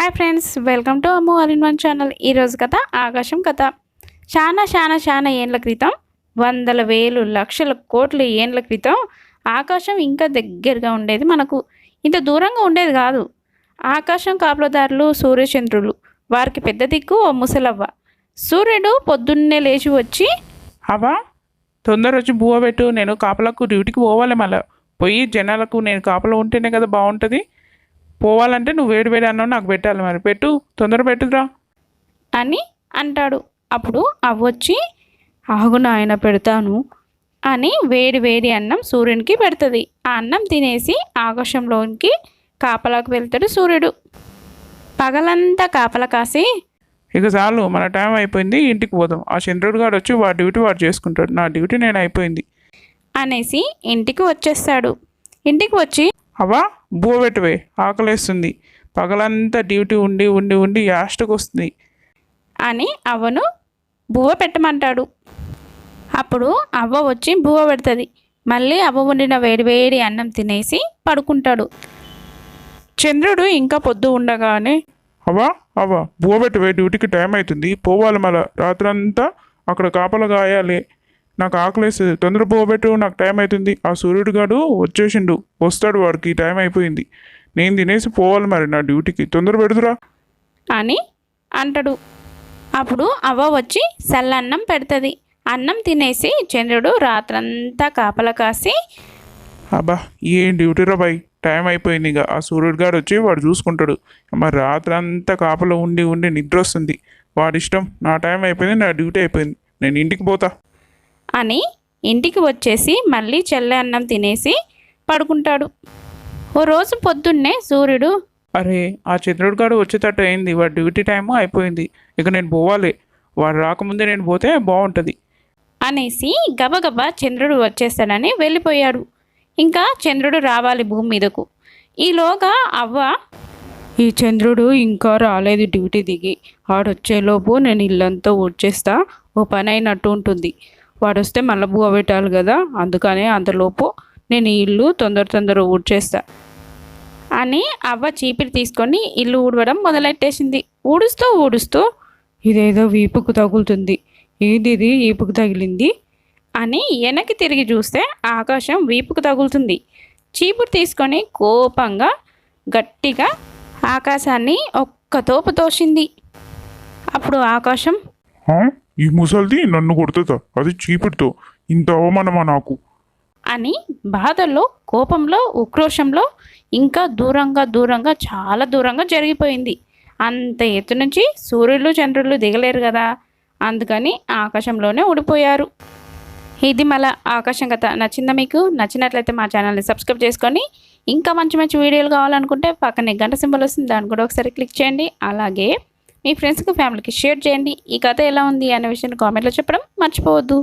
Hi friends welcome to Ammu all in one channel. ఈరోజు కథ ఆకాశం కథ. చాలా చాలా చాలా ఏండ్ల క్రితం వందల వేలు లక్షల కోట్ల ఏండ్ల క్రితం ఆకాశం ఇంకా దగ్గరగా ఉండేది మనకు. ఇంత దూరంగా ఉండేది కాదు. ఆకాశం కాపలదారులు సూర్యచంద్రులు వారికి పెద్ద దిక్కు ఓ ముసలవ్వ. సూర్యుడు పొద్దున్నే లేచి వచ్చి అవ్వా తొందర వచ్చి బువ్వ పెట్టు నేను కాపలకు డ్యూటీకి పోవాలి మళ్ళీ. పోయి జనాలకు నేను కాపలో ఉంటేనే కదా బాగుంటుంది పోవాలంటే నువ్వు వేడి వేడి అన్నావు నాకు పెట్టాలి మరి. పెట్టు తొందర పెట్టుదురా అని అంటాడు. అప్పుడు అవ్వొచ్చి ఆగు నాయన పెడతాను అని వేడి వేడి అన్నం సూర్యునికి పెడుతుంది. ఆ అన్నం తినేసి ఆకాశంలోనికి కాపలాకు వెళ్తాడు సూర్యుడు. పగలంతా కాపలా కాసి ఇక చాలు మన టైం అయిపోయింది ఇంటికి పోదాం. ఆ చంద్రుడు గారు వచ్చి వాడి డ్యూటీ వాడు చేసుకుంటాడు. నా డ్యూటీ నేను అయిపోయింది. అనేసి ఇంటికి వచ్చేస్తాడు. ఇంటికి వచ్చి అవా బువ్వ పెట్టువే ఆకలేస్తుంది. పగలంతా డ్యూటీ ఉండి ఉండి ఉండి యాస్టకు వస్తుంది. అని అవ్వను బువ్వ పెట్టమంటాడు. అప్పుడు అవ్వ వచ్చి బువ్వ పెడుతుంది. మళ్ళీ అవ్వ వండిన వేడివేడి అన్నం తినేసి పడుకుంటాడు. చంద్రుడు ఇంకా పొద్దు ఉండగానే అవా అవా బువ్వ పెట్టువే డ్యూటీకి టైం అవుతుంది పోవాలి మళ్ళా. రాత్రంతా అక్కడ కాపలా గాయాలి నాకు ఆకలేస్తుంది తొందర పెట్టు నాకు టైం అవుతుంది ఆ సూర్యుడు గాడు వచ్చేసిండు. వస్తాడు వాడికి టైం అయిపోయింది. నేను తినేసి పోవాలి మరి నా డ్యూటీకి. తొందర పెడుదురా అని అంటాడు. అప్పుడు అవ్వ వచ్చి సల్లన్నం పెడుతుంది. అన్నం తినేసి చంద్రుడు రాత్రంతా కాపలా కాసి అబ్బా ఏం డ్యూటీరా బాయ్? టైం అయిపోయింది ఇక ఆ సూర్యుడు గారు వచ్చి వాడు చూసుకుంటాడు. మరి రాత్రి అంతా కాపలా ఉండి ఉండి నిద్ర వస్తుంది. వాడి ఇష్టం. నా టైం అయిపోయింది నా డ్యూటీ అయిపోయింది. నేను ఇంటికి పోతా. అని ఇంటికి వచ్చేసి మళ్ళీ చెల్లె అన్నం తినేసి పడుకుంటాడు. ఓ రోజు పొద్దున్నే సూర్యుడు అరే ఆ చంద్రుడు గారు వచ్చేటట్టు అయింది. వాడి డ్యూటీ టైం అయిపోయింది. ఇక నేను పోవాలి. వాడు రాకముందే నేను పోతే బాగుంటుంది అనేసి గబగబా చంద్రుడు వచ్చేస్తాడని వెళ్ళిపోయాడు. ఇంకా చంద్రుడు రావాలి భూమి మీదకు. ఈలోగా అవ్వ ఈ చంద్రుడు ఇంకా రాలేదు డ్యూటీ దిగి. వాడొచ్చేలోపు నేను ఇల్లంతా ఊడ్చేస్తా ఓ పని అయినట్టు ఉంటుంది. వాడొస్తే మళ్ళీ బువ్వ పెట్టాలి కదా అందుకనే అంతలోపు నేను ఈ ఇల్లు తొందర తొందర ఊడ్చేస్తా. అని అవ్వ చీపిరి తీసుకొని ఇల్లు ఊడవడం మొదలెట్టేసింది. ఊడుస్తూ ఊడుస్తూ ఇదేదో వీపుకు తగులుతుంది ఏది ఇది వీపుకు తగిలింది అని వెనక్కి తిరిగి చూస్తే ఆకాశం వీపుకు తగులుతుంది. చీపురు తీసుకొని కోపంగా గట్టిగా ఆకాశాన్ని ఒక్క తోపు తోసింది. అప్పుడు ఆకాశం ఈ ముసల్ది నన్ను కొడుతుందా? అది చీపిడితో ఇంత అవమానమా నాకు? అని బాధల్లో కోపంలో ఉక్రోషంలో ఇంకా దూరంగా దూరంగా చాలా దూరంగా జరిగిపోయింది. అంత ఎత్తు నుంచి సూర్యులు చంద్రులు దిగలేరు కదా? అందుకని ఆకాశంలోనే ఊడిపోయారు. ఇది మళ్ళీ ఆకాశం కథ. నచ్చిందా మీకు? నచ్చినట్లయితే మా ఛానల్ని సబ్స్క్రైబ్ చేసుకొని ఇంకా మంచి మంచి వీడియోలు కావాలనుకుంటే పక్కనే గంట సింబల్ వస్తుంది. దాన్ని కూడా ఒకసారి క్లిక్ చేయండి. అలాగే మీ ఫ్రెండ్స్కి ఫ్యామిలీకి షేర్ చేయండి. ఈ కథ ఎలా ఉంది అనే విషయాన్ని కామెంట్లో చెప్పడం మర్చిపోవద్దు.